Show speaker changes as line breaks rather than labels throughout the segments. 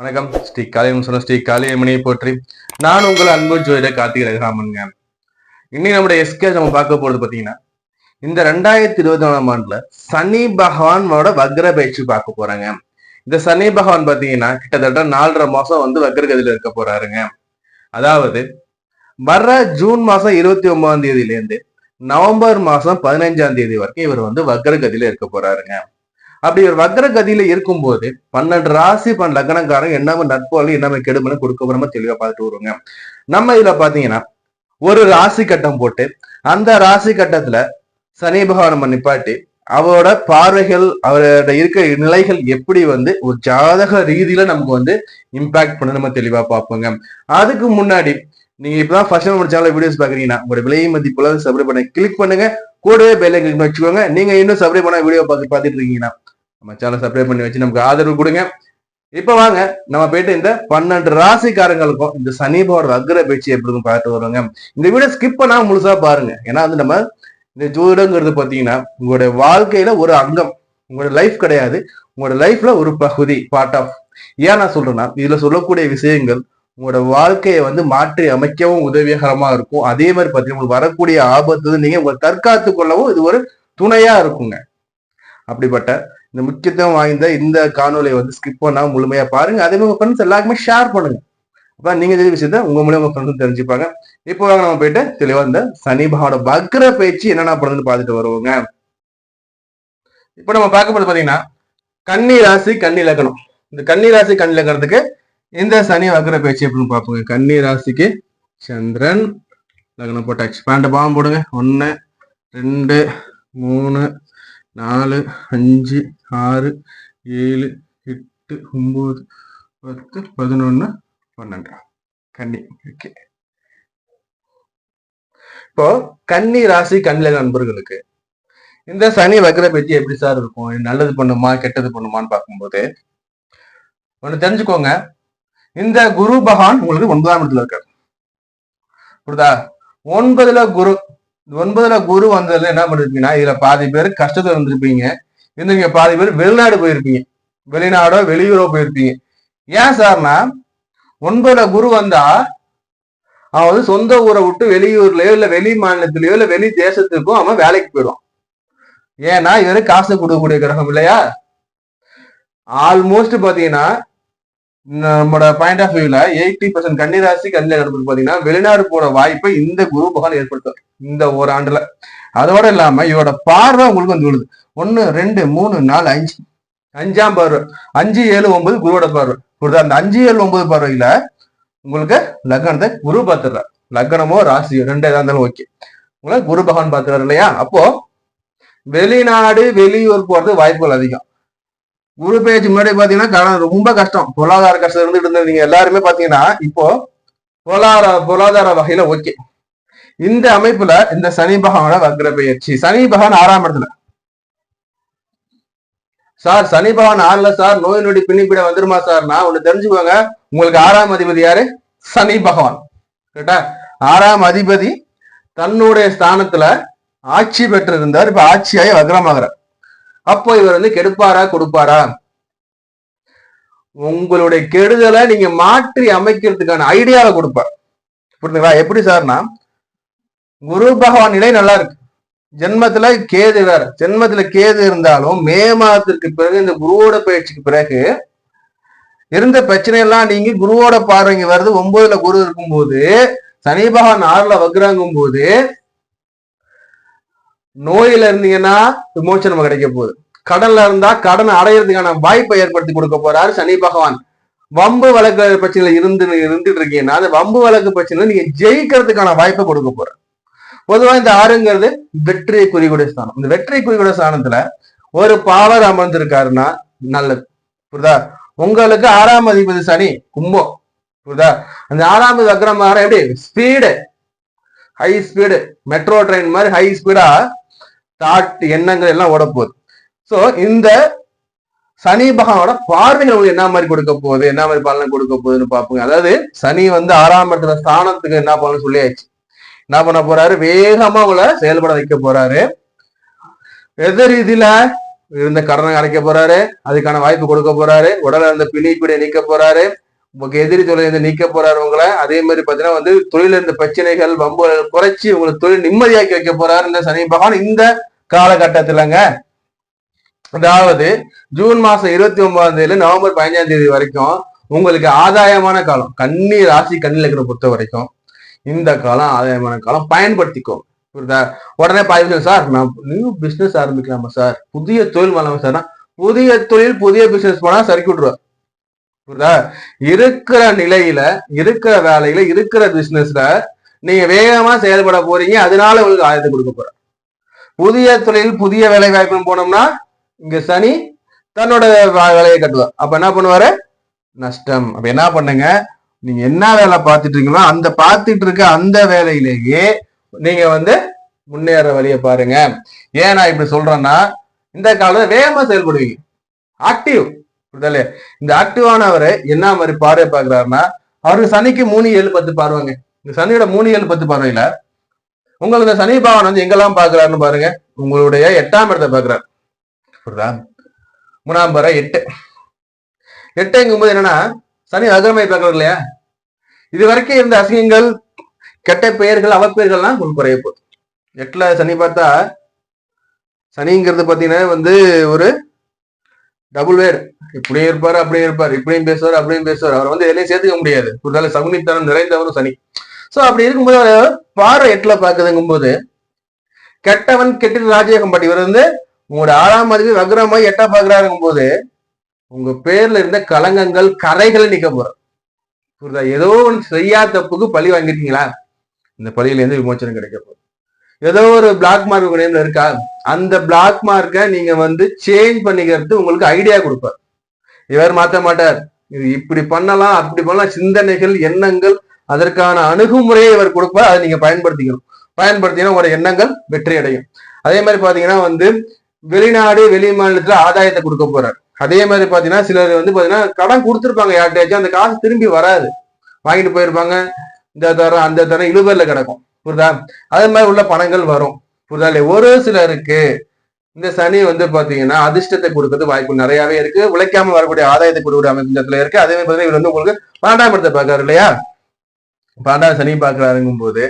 வணக்கம். ஸ்ரீ காளியம் சொன்ன ஸ்ரீ காளியம்மணியை போற்றி நான் உங்கள் அன்பு ஜோதிட கார்த்திகை ரகுராமனுங்க. இன்னைக்கு நம்முடைய எஸ்கே நம்ம பார்க்க போறது பாத்தீங்கன்னா இந்த ரெண்டாயிரத்தி இருபத்தி நாலாம் ஆண்டுல சனி பகவானோட வக்ர பயிற்சி பார்க்க போறாங்க. இந்த சனி பகவான் பாத்தீங்கன்னா கிட்டத்தட்ட நாலரை மாசம் வந்து வக்ரகதியில இருக்க போறாருங்க. அதாவது வர்ற ஜூன் மாசம் இருபத்தி ஒன்பதாம் தேதியில இருந்து நவம்பர் மாசம் பதினைஞ்சாம் தேதி வரைக்கும் இவர் வந்து வக்ரகதியில இருக்க போறாருங்க. அப்படி ஒரு வக்ர கதியில இருக்கும்போது பன்னெண்டு ராசி பன் லக்னக்காரங்க என்ன நட்போல என்ன கெடுமனு கொடுக்க போறோமோ தெளிவா பார்த்துட்டு வருவாங்க. நம்ம இதுல பாத்தீங்கன்னா ஒரு ராசி கட்டம் போட்டு அந்த ராசி கட்டத்துல சனி பகவான் நம்ம நிப்பாட்டி அவரோட பார்வைகள் அவரோட இருக்க நிலைகள் எப்படி வந்து ஒரு ஜாதக ரீதியில நமக்கு வந்து இம்பாக்ட் பண்ண நம்ம தெளிவா பார்ப்போங்க. அதுக்கு முன்னாடி நீங்க இப்பதான் ஃபர்ஸ்ட் நம்ம சேனல் வீடியோஸ் பாக்குறீங்கன்னா உங்களோட விலை மதிப்புல சப்ஸ்கிரைப் பண்ண கிளிக் பண்ணுங்க. கூடவே பெல்லை கிளிக் வச்சுக்கோங்க. நீங்க இன்னும் சப்ஸ்கிரைப் பண்ண வீடியோ பார்த்து பார்த்துட்டு இருக்கீங்கன்னா நம்ம சேனல் சப்ஸ்கிரைப் பண்ணி வச்சு நமக்கு ஆதரவு கொடுங்க. இப்ப வாங்க நம்ம போயிட்டு இந்த பன்னெண்டு ராசிக்காரங்களுக்கும் இந்த சனிபோட அக்ர பேச்சு எப்படி இருக்கும் பார்த்து வருவாங்க. இந்த வீடியோ ஸ்கிப் பண்ணாம முழுசா பாருங்க. ஏன்னா வந்து நம்ம இந்த ஜோதிடங்கிறது பாத்தீங்கன்னா உங்களுடைய வாழ்க்கையில ஒரு அங்கம் உங்களோட லைஃப் கிடையாது. உங்களோட லைஃப்ல ஒரு பகுதி பார்ட் ஆஃப் ஏன் நான் சொல்றேன்னா இதுல சொல்லக்கூடிய விஷயங்கள் உங்களோட வாழ்க்கையை வந்து மாற்றி அமைக்கவும் உதவிகரமா இருக்கும். அதே மாதிரி பார்த்தீங்கன்னா உங்களுக்கு வரக்கூடிய ஆபத்து நீங்க உங்களை தற்காத்து கொள்ளவும் இது ஒரு துணையா இருக்குங்க. அப்படிப்பட்ட இந்த முக்கியத்துவம் வாய்ந்த இந்த காணொலியை வந்து ஸ்கிப் பண்ணாம முழுமையா பாருங்க. அதே மாதிரி ஃப்ரெண்ட்ஸ் எல்லாருக்குமே ஷேர் பண்ணுங்க. அப்ப நீங்க தெரிஞ்ச விஷயத்த உங்க மூலியம் உங்க ஃப்ரெண்ட்ஸும் தெரிஞ்சுப்பாங்க. இப்போ வாங்க நம்ம போயிட்டு தெளிவா இந்த சனிபாவோட வக்ர பேச்சு என்னென்ன பண்ணுதுன்னு பார்த்துட்டு வருவோங்க. இப்போ நம்ம பார்க்க போறது பாத்தீங்கன்னா கன்னி ராசி கன்னி லக்னம். இந்த கன்னி ராசி கன்னி லக்னத்துக்கு இந்த சனி வக்ர பேச்சு எப்படின்னு பார்ப்போங்க. கன்னி ராசிக்கு சந்திரன் லக்னம் போட்டாச்சு பேண்ட பாவம் போடுங்க. ஒன்று ரெண்டு மூணு நாலு அஞ்சு ஆறு ஏழு எட்டு ஒம்பது பத்து பதினொன்று பன்னெண்டு. கன்னி. ஓகே. இப்போ கன்னி ராசி கண்ணில நண்பர்களுக்கு. இந்த சனி வக்ர பத்தி எப்படி சார் இருக்கும்? நல்லது பண்ணுமா கெட்டது பண்ணுமான்னு பார்க்கும்போது ஒன்று தெரிஞ்சுக்கோங்க. இந்த குரு பகவான் உங்களுக்கு ஒன்பதாம் இடத்துல இருக்காரு. புரியுதா? ஒன்பதுல குரு ஒன்பதுல குரு வந்ததுல என்ன பண்ணிருப்பீங்கன்னா இதுல பாதி பேர் கஷ்டத்துல இருந்திருப்பீங்க. இருந்தீங்க பாதி பேர் வெளிநாடு போயிருப்பீங்க. வெளிநாடோ வெளியூரோ போயிருப்பீங்க. ஏன் சார்னா ஒன்பதுல குரு வந்தா அவன் வந்து சொந்த ஊரை விட்டு வெளியூர்லயோ இல்ல வெளி மாநிலத்திலயோ இல்ல வெளி தேசத்துக்கும் அவன் வேலைக்கு போயிடுவான். ஏன்னா இவரு காசு கொடுக்கக்கூடிய கிரகம் இல்லையா? ஆல்மோஸ்ட் பாத்தீங்கன்னா நம்மளோட பாயிண்ட் ஆஃப் வியூல எயிட்டி பர்சன்ட் கன்னிராசி கண்ணில நடந்து பாத்தீங்கன்னா வெளிநாடு போற வாய்ப்பை இந்த குரு பகவான் ஏற்படுத்தும் இந்த ஒரு ஆண்டுல. அதோட இல்லாம இவரோட பார்வை உங்களுக்கு வந்து விழுது. ஒன்னு ரெண்டு மூணு நாலு அஞ்சு. அஞ்சாம் பார்வை. அஞ்சு ஏழு ஒன்பது குருவோட பார்வை. குருதா அந்த அஞ்சு ஏழு ஒன்பது பார்வையில உங்களுக்கு லக்னத்தை குரு பார்த்துடுறாரு. லக்னமோ ராசியோ ரெண்டு எதா இருந்தாலும் ஓகே உங்களை குரு பகவான் பார்த்துறாரு இல்லையா? அப்போ வெளிநாடு வெளியூர் போறது வாய்ப்புகள் அதிகம். குரு பேஜ் முன்னாடி பாத்தீங்கன்னா கடன் ரொம்ப கஷ்டம். பொருளாதார கஷ்டம் இருந்துட்டு இருந்தீங்க நீங்க எல்லாருமே பாத்தீங்கன்னா இப்போ பொருளாதார பொருளாதார வகையில ஓகே இந்த அமைப்புல இந்த சனி பகவானோட வக்ர பெயர்ச்சி. சனி பகவான் ஆறாம் இடத்துல. சார் சனி பகவான் ஆறுல சார் நோய் நொடி பின்னிப்பிட வந்துருமா சார்னா ஒண்ணு தெரிஞ்சுக்கோங்க. உங்களுக்கு ஆறாம் அதிபதி யாரு? சனி பகவான். கரெக்டா ஆறாம் அதிபதி தன்னுடைய ஸ்தானத்துல ஆட்சி பெற்றிருந்தார். இப்ப ஆட்சியாகி வக்ரமாகிறார். அப்போ இவர் வந்து கெடுப்பாரா கொடுப்பாரா? உங்களுடைய கெடுதலை நீங்க மாற்றி அமைக்கிறதுக்கான ஐடியாவை கொடுப்பார். புரிஞ்சுங்களா? எப்படி சார்னா குரு பகவான் நிலை நல்லா இருக்கு. ஜென்மத்துல கேது வேற. ஜென்மத்துல கேது இருந்தாலும் மே மாதத்திற்கு பிறகு இந்த குருவோட பயிற்சிக்கு பிறகு இருந்த பிரச்சனை எல்லாம் நீங்க குருவோட பார்வைங்க வருது. ஒன்பதுல குரு இருக்கும்போது சனி பகவான் ஆறுல வக்ராங்கும் போது நோயில இருந்தீங்கன்னா விமோச்சனம் கிடைக்க போகுது. கடன்ல இருந்தா கடனை அடையிறதுக்கான வாய்ப்பை ஏற்படுத்தி கொடுக்க போறாரு சனி பகவான். வம்பு வழக்கு பிரச்சனையில இருந்து இருந்துட்டு இருக்கீங்கன்னா அந்த வம்பு வழக்கு பிரச்சனையில நீங்க ஜெயிக்கிறதுக்கான வாய்ப்பை கொடுக்க போற பொதுவா இந்த ஆறுங்கிறது வெற்றியை குறிக்கூடிய ஸ்தானம். இந்த வெற்றி குறிக்கூடிய ஸ்தானத்துல ஒரு பாவர் அமர்ந்திருக்காருன்னா நல்லது. புரியுதா? உங்களுக்கு ஆறாம் அதிபதி சனி கும்பம். புரியுதா? அந்த ஆறாம் அக்ரமாக எப்படி? Speed high speed metro train மாதிரி ஹை ஸ்பீடா தாட் எண்ணங்கள் எல்லாம் ஓட போகுது. ஸோ இந்த சனி பகவானோட பார்வைகள் உங்களுக்கு என்ன மாதிரி கொடுக்க போகுது? என்ன மாதிரி பலனை கொடுக்க போகுதுன்னு பார்ப்போங்க அதாவது சனி வந்து ஆறாம் இடத்துல ஸ்தானத்துக்கு என்ன பலன் சொல்லியாச்சு என்ன பண்ண போறாரு? வேகமா உங்களை செயல்பட வைக்க போறாரு. எது ரீதியில? இருந்த கடனை அடைக்க போறாரு. அதுக்கான வாய்ப்பு கொடுக்க போறாரு. உடல இருந்த பிணிப்பிடியை நீக்க போறாரு. உங்களுக்கு எதிரி தொழில் நீக்க போறாரு உங்களை. அதே மாதிரி பாத்தீங்கன்னா வந்து தொழில இருந்த பிரச்சனைகள் வம்புகள் குறைச்சி உங்களுக்கு தொழில் நிம்மதியாக்கி வைக்க போறாரு இந்த சனி பகவான் இந்த காலகட்டத்திலங்க. அதாவது ஜூன் மாசம் இருபத்தி ஒன்பதாம் தேதியில நவம்பர் பதினஞ்சாம் தேதி வரைக்கும் உங்களுக்கு ஆதாயமான காலம் கண்ணி ராசி கண்ணில் லக்னம் பொறுத்த வரைக்கும் இந்த காலம் ஆதாயமான காலம். பயன்படுத்திக்கோ. புரியுதா? உடனே பாதி சார் நான் நியூ பிசினஸ் ஆரம்பிக்கலாமா சார்? புதிய தொழில் பண்ணலாமா சார். புதிய தொழில் புதிய பிசினஸ் போனா சறுக்கி விட்டுருவார் புரியுதா? இருக்கிற நிலையில இருக்கிற வேலையில இருக்கிற பிசினஸ்ல நீங்க வேகமா செயல்பட போறீங்க அதனால உங்களுக்கு ஆயத்தை கொடுக்க போற புதிய தொழில் புதிய வேலை வாய்ப்பு போனோம்னா இங்க சனி தன்னோட வேலையை கட்டுவார் அப்ப என்ன பண்ணுவாரு? நஷ்டம். அப்ப என்ன பண்ணுங்க? நீங்க என்ன வேலை பார்த்துட்டு இருக்கீங்களோ அந்த பார்த்துட்டு இருக்க அந்த வேலையிலேயே நீங்க வந்து முன்னேற வழியை பாருங்க. ஏன் நான் இப்படி சொல்றேன்னா இந்த காலத்துல வேகமா செயல்படுவீங்க. ஆக்டிவ். புரிதலே இந்த ஆக்டிவானவர் என்ன மாதிரி பார்வை பாக்குறாருன்னா அவருக்கு சனிக்கு மூணு ஏழு பத்து பார்வைங்க. இந்த சனியோட மூணு ஏழு பத்து பார்வையில உங்களுக்கு இந்த சனி பகவான் வந்து எங்கெல்லாம் பாக்குறாருன்னு பாருங்க. உங்களுடைய எட்டாம் இடத்தை பாக்குறாரு புரியுதா? மூணாம் பாரு எட்டு. எட்டுங்கும்போது என்னன்னா சனி அகர்மை பார்க்கறது இல்லையா? இது வரைக்கும் இருந்த அசிங்கங்கள் கெட்ட பெயர்கள் அவப்பெயர்கள்லாம் உங்களுக்கு குறைய போகுது. எட்டுல சனி பார்த்தா சனிங்கிறது பாத்தீங்கன்னா வந்து ஒரு டபுள் வேர் இப்படியும் இருப்பார் அப்படியும் இருப்பார் இப்படியும் பேசுவார் அப்படியும் பேசுவார். அவர் வந்து எதையும் சேர்த்துக்க முடியாது. ஒரு நாள் சகுனித்தனம் நிறைந்தவரும் சனி. சோ அப்படி இருக்கும்போது அவர் பார்வை எட்டுல பாக்குதுங்கும் போது கெட்டவன் கெட்டில் ராஜயோகம் பட்டி இவர் வந்து உங்களோட ஆறாம் அதிபதி வக்ரமாய் எட்டா பாக்குறாருங்கும் போது உங்க பேர்ல இருந்த கலங்கங்கள் கரைகளை நிக்க போற புரியுதா? ஏதோ ஒன்று செய்யா தப்புக்கு பழி வாங்கிருக்கீங்களா இந்த பழியில இருந்து விமோச்சனம் கிடைக்க போகுது. ஏதோ ஒரு பிளாக் மார்க் உங்க நேம்ல இருக்கா? அந்த பிளாக் மார்க்கை நீங்க வந்து சேஞ்ச் பண்ணிக்கிறது உங்களுக்கு ஐடியா கொடுப்பார். இவர் மாத்த மாட்டார். இது இப்படி பண்ணலாம் அப்படி பண்ணலாம் சிந்தனைகள் எண்ணங்கள் அதற்கான அணுகுமுறையை இவர் கொடுப்பார் அதை நீங்க பயன்படுத்திக்கணும். பயன்படுத்தினா உங்களோட எண்ணங்கள் வெற்றி அடையும் அதே மாதிரி பாத்தீங்கன்னா வந்து வெளிநாடு வெளி மாநிலத்துல ஆதாயத்தை கொடுக்க போறார். அதே மாதிரி பாத்தீங்கன்னா சிலர் வந்து பாத்தீங்கன்னா கடன் கொடுத்துருப்பாங்க யார்கிட்டயாச்சும் அந்த காசு திரும்பி வராது. வாங்கிட்டு போயிருப்பாங்க. இந்த தரம் அந்த தரம் இழுபேர்ல கிடக்கும். புரியுதா? அதே மாதிரி உள்ள பணங்கள் வரும். புரியுதா? இல்லையா? ஒரு சிலருக்கு இந்த சனி வந்து பாத்தீங்கன்னா அதிர்ஷ்டத்தை கொடுக்கறது வாய்ப்பு நிறையவே இருக்கு. உழைக்காம வரக்கூடிய ஆதாயத்தை கொடுக்கக்கூடிய அமைப்பு இருக்கு. அதே மாதிரி பாத்தீங்கன்னா இவர் வந்து உங்களுக்கு பன்னெண்டாம் இடத்தை பாக்காரு இல்லையா? பன்னெண்டாம் சனி பாக்குறாருங்கும் போது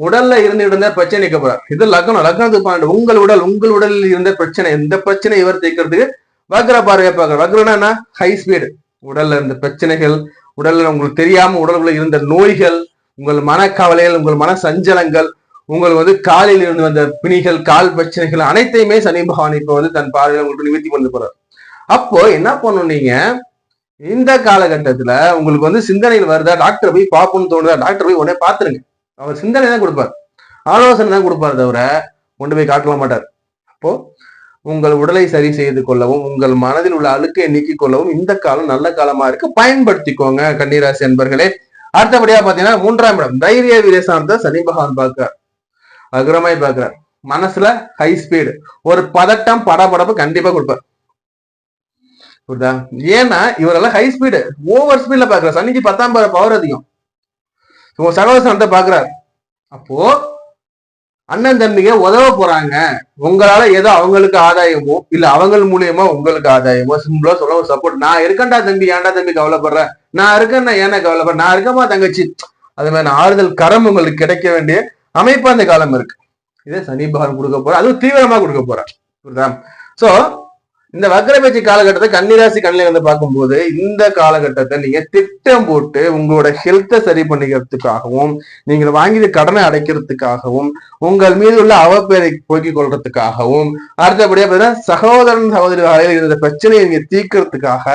உடல்ல இருந்து இருந்த பிரச்சனை நீக்க போறார் இது லக்னம் லக்னத்துக்கு பன்னெண்டு உங்கள் உடல் உங்கள் உடலில் இருந்த பிரச்சனை எந்த பிரச்சனை இவர் தீர்க்கிறதுக்கு வக்ர பார்வையை பார்க்கறார். வக்ரனா ஹை ஸ்பீடு உடல்ல இருந்த பிரச்சனைகள் உடல்ல உங்களுக்கு தெரியாம உடலுக்குள்ள இருந்த நோய்கள் உங்கள் மனக்கவலைகள் உங்கள் மன சஞ்சலங்கள் உங்கள் வந்து காலில் இருந்து வந்த பிணிகள் கால் பிரச்சனைகள் அனைத்தையுமே சனி பகவான் இப்ப வந்து தன் பார்வையில உங்களுக்கு நிவர்த்தி கொண்டு போறார். அப்போ என்ன பண்ணணும் நீங்க? இந்த காலகட்டத்துல உங்களுக்கு வந்து சிந்தனையில் வருதா? டாக்டர் போய் பார்ப்போம்னு தோணுதா? டாக்டர் போய் உடனே பாத்துருங்க அவர் சிந்தனை தான் கொடுப்பார். ஆலோசனை தான் கொடுப்பார் தவிர கொண்டு போய் காட்டல மாட்டார். அப்போ உங்கள் உடலை சரி செய்து கொள்ளவும் உங்கள் மனதில் உள்ள அழுக்கை நீக்கிக் கொள்ளவும் இந்த காலம் நல்ல காலமா இருக்கு. பயன்படுத்திக்கோங்க கன்னிராசி அன்பர்களே. அடுத்தபடியா பாத்தீங்கன்னா மூன்றாம் இடம் தைரிய வீரசார்ந்த சனி பகவான் பார்க்கிறார். அக்ரமாய் பார்க்கிறார். மனசுல ஹை ஸ்பீடு ஒரு பதட்டம் படபடப்பு கண்டிப்பா கொடுப்பார். புரியுதா? ஏன்னா இவரெல்லாம் ஹை ஸ்பீடு ஓவர் ஸ்பீட்ல பாக்குறாரு. சனிக்கு பத்தாம் பவர் அதிகம். உங்க சகோதரத்தை பாக்குறாரு. அப்போ அண்ணன் தம்பிங்க உதவ போறாங்க. உங்களால ஏதோ அவங்களுக்கு ஆதாயமோ இல்ல அவங்க மூலியமா உங்களுக்கு ஆதாயமோ சிம்பிளா சொல்ல ஒரு சப்போர்ட் நான் இருக்கேன்டா தம்பி ஏன்டா தம்பி கவலைப்படுறேன் நான் இருக்கேன்னா ஏன்னா கவலைப்படுறேன் நான் இருக்கமா தங்கச்சி. அது மாதிரி ஆறுதல் கரம் உங்களுக்கு கிடைக்க வேண்டிய அமைப்பு அந்த காலம் இருக்கு. இதே சனி பகவான் கொடுக்க போற அதுவும் தீவிரமா கொடுக்க போறேன் புரியுதா? சோ இந்த வக்கரபேச்சு காலகட்டத்தை கன்னிராசி கண்ணில வந்து பார்க்கும்போது இந்த காலகட்டத்தை நீங்க திட்டம் போட்டு உங்களோட ஹெல்த்தை சரி பண்ணிக்கிறதுக்காகவும் நீங்கள் வாங்கிய கடனை அடைக்கிறதுக்காகவும் உங்கள் மீது உள்ள அவப்பேரை போக்கிக் கொள்றதுக்காகவும் அடுத்தபடியா பார்த்தீங்கன்னா சகோதரன் சகோதரி வகையில் இருந்த பிரச்சனையை நீங்க தீர்க்கறதுக்காக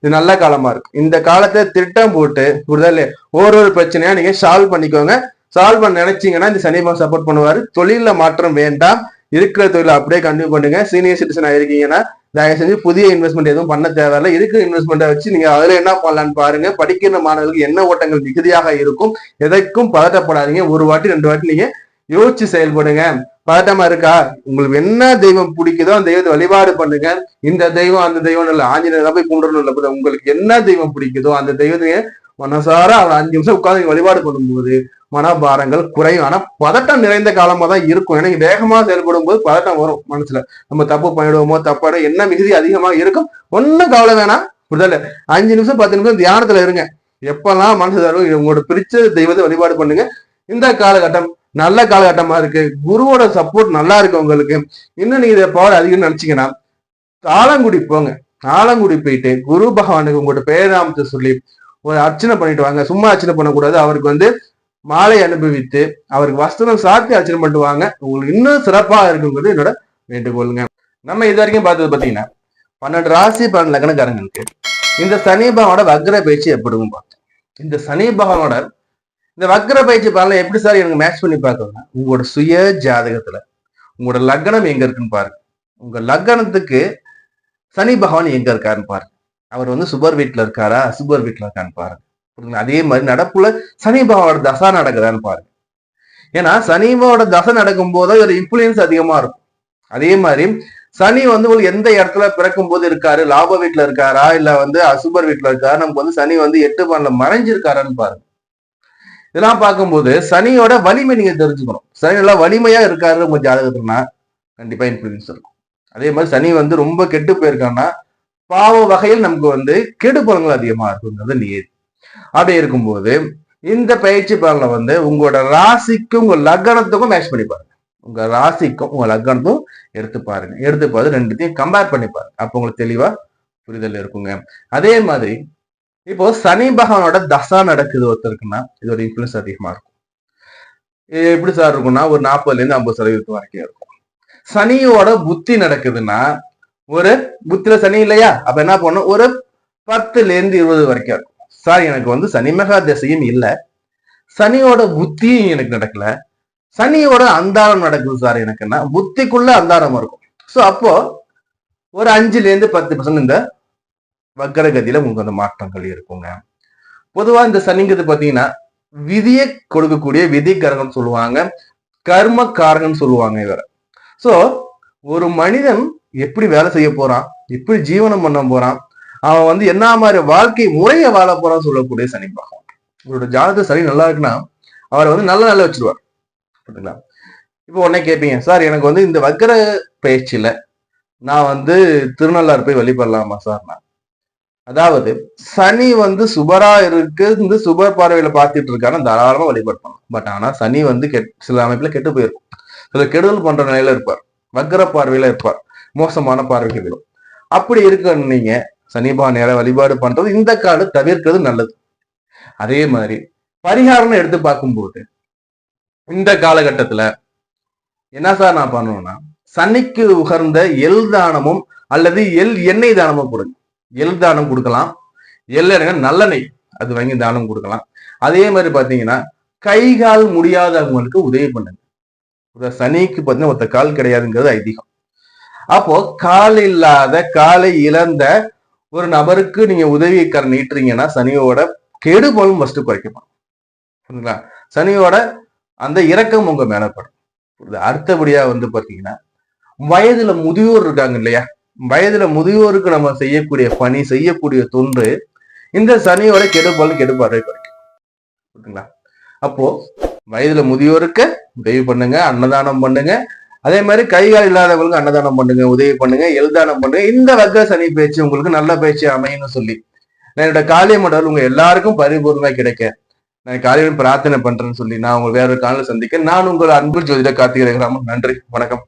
இது நல்ல காலமா இருக்கு. இந்த காலத்தை திட்டம் போட்டு புரிதல் இல்லையா? ஒரு ஒரு பிரச்சனையா நீங்க சால்வ் பண்ணிக்கோங்க. சால்வ் பண்ண நினைச்சீங்கன்னா இந்த சனிபா சப்போர்ட் பண்ணுவாரு. தொழில மாற்றம் வேண்டாம். இருக்கிற தொழில அப்படியே கண்டினியூ பண்ணுங்க. சீனியர் சிட்டிசன் ஆயிருக்கீங்கன்னா தயவு செஞ்சு புதிய இன்வெஸ்ட்மெண்ட் எதுவும் பண்ண தேவையில்ல. இருக்கிற இன்வெஸ்ட்மெண்ட்டை வச்சு நீங்க அதுல என்ன பண்ணலாம்னு பாருங்க. படிக்கிற மாணவர்களுக்கு என்ன ஓட்டங்கள் மிகுதியாக இருக்கும் எதைக்கும் பதட்டப்படாதீங்க. ஒரு வாட்டி ரெண்டு வாட்டி நீங்க யோசிச்சு செயல்படுங்க. பதட்டமா இருக்கா? உங்களுக்கு என்ன தெய்வம் பிடிக்குதோ அந்த தெய்வத்தை வழிபாடு பண்ணுங்க. இந்த தெய்வம் அந்த தெய்வம் இல்ல ஆஞ்சநேயர் போய் கும்பிடணும் இல்ல. உங்களுக்கு என்ன தெய்வம் பிடிக்குதோ அந்த தெய்வத்தையே மனசார அவர் அஞ்சு நிமிஷம் உட்காந்து வழிபாடு பண்ணும்போது மனபாரங்கள் குறையும் ஆனா பதட்டம் நிறைந்த காலமா தான் இருக்கும். ஏன்னா வேகமா செயல்படும் போது பதட்டம் வரும் மனசுல. நம்ம தப்பு பண்ணிடுவோமோ தப்பாடு என்ன மிகுதி அதிகமா இருக்கும் ஒன்னும் கவலை வேணாம். புரிதல அஞ்சு நிமிஷம் பத்து நிமிஷம் தியானத்துல இருங்க. எப்பெல்லாம் மனசு தரும் உங்களோட பிரிச்ச தெய்வத்தை வழிபாடு பண்ணுங்க. இந்த காலகட்டம் நல்ல காலகட்டமா இருக்கு. குருவோட சப்போர்ட் நல்லா இருக்கு உங்களுக்கு. இன்னும் நீங்க இதை பவர் அதிகம்னு நினைச்சீங்கன்னா ஆலங்குடி போங்க. ஆலங்குடி போயிட்டு குரு பகவானுக்கு உங்களோட பேராமத்தை சொல்லி ஒரு அர்ச்சனை பண்ணிட்டு வாங்க. சும்மா அர்ச்சனை பண்ணக்கூடாது. அவருக்கு வந்து மாலை அனுபவித்து அவருக்கு வஸ்திரம் சாத்தி அர்ச்சனை பண்ணுவாங்க. உங்களுக்கு இன்னும் சிறப்பா இருக்குங்கிறது என்னோட வேண்டுகோளுங்க. நம்ம இது வரைக்கும் பார்த்தது பாத்தீங்கன்னா பன்னெண்டு ராசி பன்னெண்டு லக்னக்காரங்களுக்கு இந்த சனி பகவானோட வக்ர பயிற்சி எப்படிவும் பார்த்தோம். இந்த சனி பகவானோட இந்த வக்ர பயிற்சி பலனை எப்படி சார் எனக்கு மேட்ச் பண்ணி பார்க்கணும்னா உங்களோட சுய ஜாதகத்துல உங்களோட லக்னம் எங்க இருக்குன்னு பாருங்க. உங்க லக்னத்துக்கு சனி பகவான் எங்க இருக்காருன்னு பாருங்க. அவர் வந்து சுபர் வீட்டில் இருக்காரா? சுபர் வீட்டில் இருக்கான்னு பாருங்க. அதே மாதிரி நடப்புல சனி பகவானோட தசா நடக்குதான்னு பாருங்க. ஏன்னா சனிவோட தசை நடக்கும் போது ஒரு இன்ஃபுளுயன்ஸ் அதிகமா இருக்கும். அதே மாதிரி சனி வந்து உங்களுக்கு எந்த இடத்துல பிறக்கும் போது இருக்காரு? லாப வீட்டுல இருக்காரா? இல்ல வந்து அசுபர் வீட்டுல இருக்காரு? நமக்கு வந்து சனி வந்து எட்டு பண்ணல மறைஞ்சிருக்காரான்னு பாருங்க. இதெல்லாம் பார்க்கும்போது சனியோட வலிமை நீங்க தெரிஞ்சுக்கணும். சனி நல்லா வலிமையா இருக்காரு உங்க ஜாதகத்துலனா கண்டிப்பா இன்ஃபுளுயன்ஸ் இருக்கும். அதே மாதிரி சனி வந்து ரொம்ப கெட்டு போயிருக்கான்னா பாவ வகையில் நமக்கு வந்து கெடு பலன்கள் அதிகமா இருக்குங்கிறது நியதி அப்படி இருக்கும்போது இந்த பயிற்சி பலனை வந்து உங்களோட ராசிக்கும் உங்க லக்னத்துக்கும் மேட்ச் பண்ணி பாருங்க. உங்க ராசிக்கும் உங்க லக்னத்தும் எடுத்து பாருங்க. எடுத்து பார்த்து ரெண்டுத்தையும் கம்பேர் பண்ணி பாருங்க. அப்போ உங்களுக்கு தெளிவா புரிதல் இருக்குங்க. அதே மாதிரி இப்போ சனி பகவானோட தசா நடக்குது ஒருத்தருக்குன்னா இதோட இன்ஃபுளுன்ஸ் அதிகமா இருக்கும். இது எப்படி சார் இருக்கும்னா ஒரு நாற்பதுல இருந்து ஐம்பது சதவீதத்து வரைக்கும் இருக்கும். சனியோட புத்தி நடக்குதுன்னா ஒரு புத்தில சனி இல்லையா? அப்ப என்ன பண்ணும் ஒரு பத்துல இருந்து இருபது வரைக்கும் இருக்கும். சார் எனக்கு வந்து சனி மகா திசையும் இல்லை. சனியோட புத்தியும் எனக்கு நடக்கல. சனியோட அந்தாரம் நடக்குது சார் எனக்குன்னா புத்திக்குள்ள அந்தாரம் இருக்கும். ஸோ அப்போ ஒரு அஞ்சுலேருந்து பத்து பர்சன்ட் இந்த வக்கரகதியில உங்களுக்கு அந்த மாற்றங்கள் இருக்குங்க. பொதுவா இந்த சனிங்கிறது பாத்தீங்கன்னா விதியை கொடுக்கக்கூடிய விதிகரகம் சொல்லுவாங்க கர்ம காரகன் சொல்லுவாங்க இவர. சோ ஒரு மனிதன் எப்படி வேலை செய்ய போறான்? எப்படி ஜீவனம் பண்ண போறான்? அவன் வந்து என்ன மாதிரி வாழ்க்கை முறையை வாழ போறான்னு சொல்லக்கூடிய சனி பகவான். இவரோட ஜாதக சனி நல்லா இருக்குன்னா அவரை வந்து நல்ல நல்ல வச்சிருவார். புரியுதுங்களா இப்போ உடனே கேட்பீங்க சார் எனக்கு வந்து இந்த வக்கர பயிற்சியில நான் வந்து திருநள்ளாறு போய் வழிபடலாமா சார்? நான். அதாவது சனி வந்து சுபரா இருக்கு இந்த சுபர் பார்வையில பார்த்துட்டு இருக்காருன்னா தாராளமா வழிபடலாம் பட் ஆனா சனி வந்து கெட் சில அமைப்புல கெட்டு போயிருக்கும். சில கெடுதல் பண்ற நிலையில இருப்பார். வக்கர பார்வையில இருப்பார். மோசமான பார்வைகள் அப்படி இருக்க நீங்க சனிபா நேர வழிபாடு பண்றது இந்த காடு தவிர்க்கிறது நல்லது. அதே மாதிரி பரிகாரம்னு எடுத்து பார்க்கும்போது இந்த காலகட்டத்துல என்ன சார் நான் பண்ணணும்னா சனிக்கு உகர்ந்த எல் தானமும் அல்லது எல் எண்ணெய் தானமும் கொடுங்க. எல் தானம் கொடுக்கலாம். எல் எண்ணெய் நல்லெண்ணெய் அது வாங்கி தானம் கொடுக்கலாம். அதே மாதிரி பாத்தீங்கன்னா கை கால் முடியாதவங்களுக்கு உதவி பண்ணுங்க. சனிக்கு பார்த்தீங்கன்னா ஒருத்த கால் கிடையாதுங்கிறது ஐதீகம். அப்போ கால் இல்லாத காலை இழந்த ஒரு நபருக்கு நீங்க உதவிக்கரம் நீட்டுறீங்கன்னா சனியோட கெடுபலும் ஃபர்ஸ்ட் குறைக்கப்படும். புரியுதுங்களா? சனியோட அந்த இரக்கம் உங்க மேலப்படும் படும். அடுத்தபடியா வந்து பாத்தீங்கன்னா வயதுல முதியோர் இருக்காங்க இல்லையா? வயதுல முதியோருக்கு நம்ம செய்யக்கூடிய பணி செய்யக்கூடிய தொன்று இந்த சனியோட கெடுபல் கெடுபாறை குறைக்கும். புரியுதுங்களா? அப்போ வயதுல முதியோருக்கு உதவி பண்ணுங்க அன்னதானம் பண்ணுங்க அதே மாதிரி கைகால் இல்லாதவங்களுக்கு அன்னதானம் பண்ணுங்க உதவி பண்ணுங்க எழுதானம் பண்ணுங்க. இந்த வக்க சனி பேச்சு உங்களுக்கு நல்ல பேச்சு அமையும்னு சொல்லி. நான் என்னோட காளிய மண்டல் உங்க எல்லாருக்கும் பரிபூர்ணமா கிடைக்க. நான் காலையில் பிரார்த்தனை பண்றேன்னு சொல்லி நான் உங்களை வேறொரு காலையில் சந்திக்க நான் உங்கள் அன்பு ஜோதிட கார்த்திகை ராமன். நன்றி. வணக்கம்.